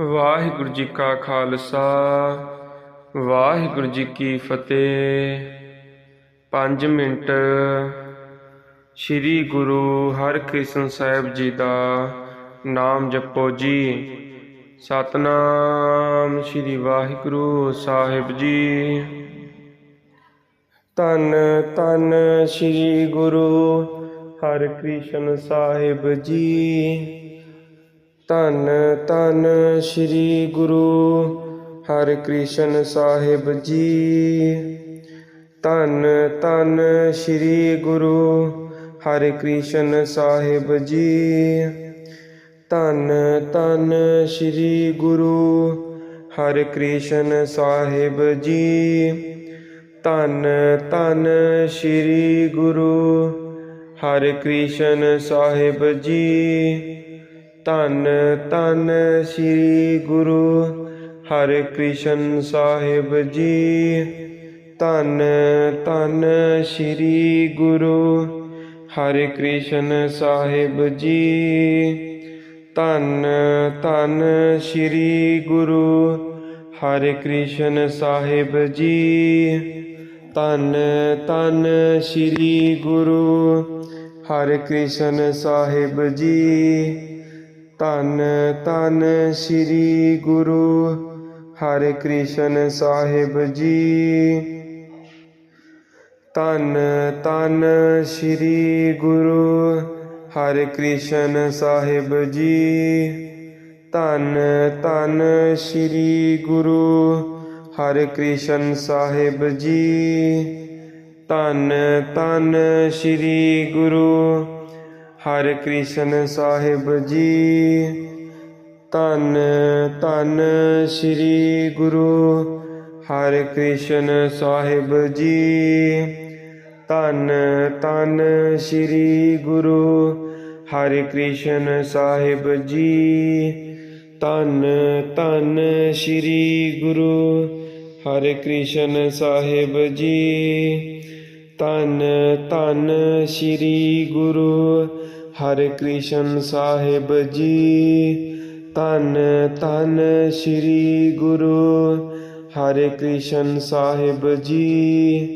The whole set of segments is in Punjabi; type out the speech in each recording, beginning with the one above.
ਵਾਹਿਗੁਰੂ ਜੀ ਕਾ ਖਾਲਸਾ, ਵਾਹਿਗੁਰੂ ਜੀ ਕੀ ਫਤਿਹ। 5 ਮਿੰਟ। ਸ੍ਰੀ ਗੁਰੂ ਹਰਕ੍ਰਿਸ਼ਨ ਸਾਹਿਬ ਜੀ ਦਾ ਨਾਮ ਜਪੋ ਜੀ। ਸਤਨਾਮ ਸ੍ਰੀ ਵਾਹਿਗੁਰੂ ਸਾਹਿਬ ਜੀ। ਤਨ ਤਨ ਸ੍ਰੀ ਗੁਰੂ ਹਰਿਕ੍ਰਿਸ਼ਨ ਸਾਹਿਬ ਜੀ। ਧੰਨ ਧੰਨ ਸ੍ਰੀ ਗੁਰੂ ਹਰਿਕ੍ਰਿਸ਼ਨ ਸਾਹਿਬ ਜੀ। ਧੰਨ ਧੰਨ ਸ੍ਰੀ ਗੁਰੂ ਹਰਿਕ੍ਰਿਸ਼ਨ ਸਾਹਿਬ ਜੀ। ਧੰਨ ਧੰਨ ਸ੍ਰੀ ਗੁਰੂ ਹਰਿਕ੍ਰਿਸ਼ਨ ਸਾਹਿਬ ਜੀ। ਧੰਨ ਧੰਨ ਸ੍ਰੀ ਗੁਰੂ ਹਰਿਕ੍ਰਿਸ਼ਨ ਸਾਹਿਬ ਜੀ। ਧੰਨ ਧੰਨ ਸ੍ਰੀ ਗੁਰੂ ਹਰਿਕ੍ਰਿਸ਼ਨ ਸਾਹਿਬ ਜੀ। ਧੰਨ ਧੰਨ ਸ੍ਰੀ ਗੁਰੂ ਹਰਿਕ੍ਰਿਸ਼ਨ ਸਾਹਿਬ ਜੀ। ਧੰਨ ਧੰਨ ਸ੍ਰੀ ਗੁਰੂ ਹਰਿਕ੍ਰਿਸ਼ਨ ਸਾਹਿਬ ਜੀ। ਧੰਨ ਧੰਨ ਸ੍ਰੀ ਗੁਰੂ ਹਰਿਕ੍ਰਿਸ਼ਨ ਸਾਹਿਬ ਜੀ। ਧੰਨ ਧੰਨ ਸ੍ਰੀ ਗੁਰੂ ਹਰਿਕ੍ਰਿਸ਼ਨ ਸਾਹਿਬ ਜੀ। ਧੰਨ ਧੰਨ ਸ੍ਰੀ ਗੁਰੂ ਹਰਿਕ੍ਰਿਸ਼ਨ ਸਾਹਿਬ ਜੀ। ਧੰਨ ਧੰਨ ਸ੍ਰੀ ਗੁਰੂ ਹਰਿਕ੍ਰਿਸ਼ਨ ਸਾਹਿਬ ਜੀ। ਧੰਨ ਧੰਨ ਸ੍ਰੀ ਗੁਰੂ ਹਰਿ ਕ੍ਰਿਸ਼ਨ ਸਾਹਿਬ ਜੀ। ਤਨ ਤਨ ਸ੍ਰੀ ਗੁਰੂ ਹਰਿ ਕ੍ਰਿਸ਼ਨ ਸਾਹਿਬ ਜੀ। ਤਨ ਤਨ ਸ੍ਰੀ ਗੁਰੂ ਹਰਿ ਕ੍ਰਿਸ਼ਨ ਸਾਹਿਬ ਜੀ। ਤਨ ਤਨ ਸ੍ਰੀ ਗੁਰੂ ਹਰਿ ਕ੍ਰਿਸ਼ਨ ਸਾਹਿਬ ਜੀ। ਤਨ ਤਨ ਸ੍ਰੀ ਗੁਰੂ ਹਰਿ ਕ੍ਰਿਸ਼ਨ ਸਾਹਿਬ ਜੀ ਤਨ ਤਨ ਸ੍ਰੀ ਗੁਰੂ। ਹਰਿ ਕ੍ਰਿਸ਼ਨ ਸਾਹਿਬ ਜੀ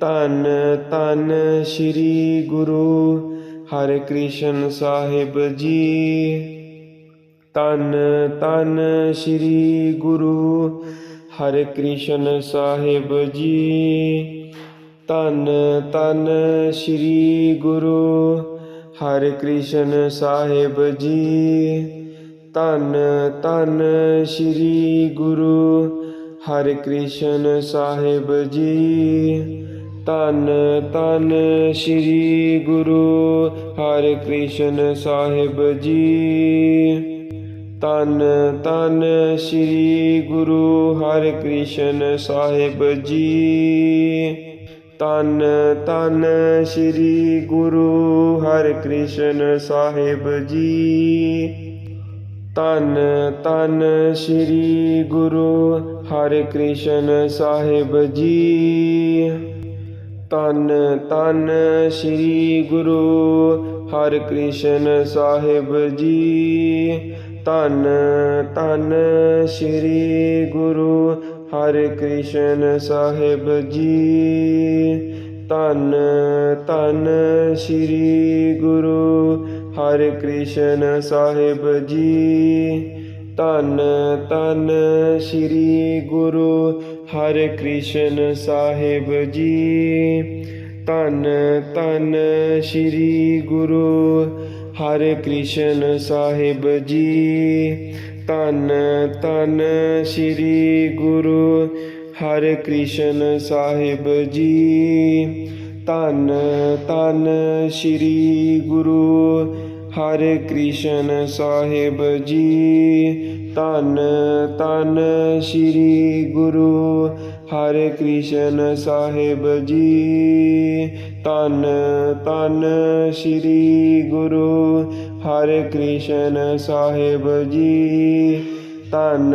ਤਨ ਤਨ ਸ੍ਰੀ ਗੁਰੂ। ਹਰਿ ਕ੍ਰਿਸ਼ਨ ਸਾਹਿਬ ਜੀ ਤਨ ਤਨ ਸ੍ਰੀ ਗੁਰੂ। ਹਰਿ ਕ੍ਰਿਸ਼ਨ ਸਾਹਿਬ ਜੀ ਤਨ ਤਨ ਸ੍ਰੀ ਗੁਰੂ। ਹਰਿ ਕ੍ਰਿਸ਼ਨ ਸਾਹਿਬ ਜੀ। ਤਨ ਤਨ ਸ੍ਰੀ ਗੁਰੂ ਹਰਿ ਕ੍ਰਿਸ਼ਨ ਸਾਹਿਬ ਜੀ। ਤਨ ਤਨ ਸ੍ਰੀ ਗੁਰੂ ਹਰਿ ਕ੍ਰਿਸ਼ਨ ਸਾਹਿਬ ਜੀ। ਤਨ ਤਨ ਸ੍ਰੀ ਗੁਰੂ ਹਰਿ ਕ੍ਰਿਸ਼ਨ ਸਾਹਿਬ ਜੀ। ਧੰਨ ਧੰਨ ਸ੍ਰੀ ਗੁਰੂ ਹਰਿਕ੍ਰਿਸ਼ਨ ਸਾਹਿਬ ਜੀ। ਧੰਨ ਧੰਨ ਸ੍ਰੀ ਗੁਰੂ ਹਰਿਕ੍ਰਿਸ਼ਨ ਸਾਹਿਬ ਜੀ। ਧੰਨ ਧੰਨ ਸ੍ਰੀ ਗੁਰੂ ਹਰਿਕ੍ਰਿਸ਼ਨ ਸਾਹਿਬ ਜੀ। ਧੰਨ ਧੰਨ ਸ੍ਰੀ ਗੁਰੂ ਹਰਿ ਕ੍ਰਿਸ਼ਨ ਸਾਹਿਬ ਜੀ। ਤਨ ਤਨ ਸ੍ਰੀ ਗੁਰੂ ਹਰਿ ਕ੍ਰਿਸ਼ਨ ਸਾਹਿਬ ਜੀ। ਤਨ ਤਨ ਸ੍ਰੀ ਗੁਰੂ ਹਰਿ ਕ੍ਰਿਸ਼ਨ ਸਾਹਿਬ ਜੀ। ਤਨ ਤਨ ਸ੍ਰੀ ਗੁਰੂ ਹਰੇ ਕ੍ਰਿਸ਼ਨ ਸਾਹਿਬ ਜੀ। ਤਨ ਤਨ ਸ੍ਰੀ ਗੁਰੂ ਹਰੇ ਕ੍ਰਿਸ਼ਨ ਸਾਹਿਬ ਜੀ। ਤਨ ਤਨ ਸ੍ਰੀ ਗੁਰੂ ਹਰਿ ਕ੍ਰਿਸ਼ਨ ਸਾਹਿਬ ਜੀ। ਤਨ ਤਨ ਸ੍ਰੀ ਗੁਰੂ ਹਰਿ ਕ੍ਰਿਸ਼ਨ ਸਾਹਿਬ ਜੀ। ਤਨ ਤਨ ਸ੍ਰੀ ਗੁਰੂ ਹਰਿ ਕ੍ਰਿਸ਼ਨ ਸਾਹਿਬ ਜੀ। ਤਨ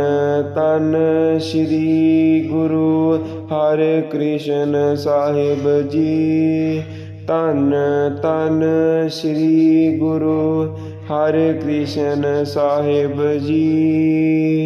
ਤਨ ਸ੍ਰੀ ਗੁਰੂ ਹਰਿ ਕ੍ਰਿਸ਼ਨ ਸਾਹਿਬ ਜੀ। ਤਨ ਤਨ ਸ੍ਰੀ ਗੁਰੂ ਹਰਿਕ੍ਰਿਸ਼ਨ ਸਾਹਿਬ ਜੀ।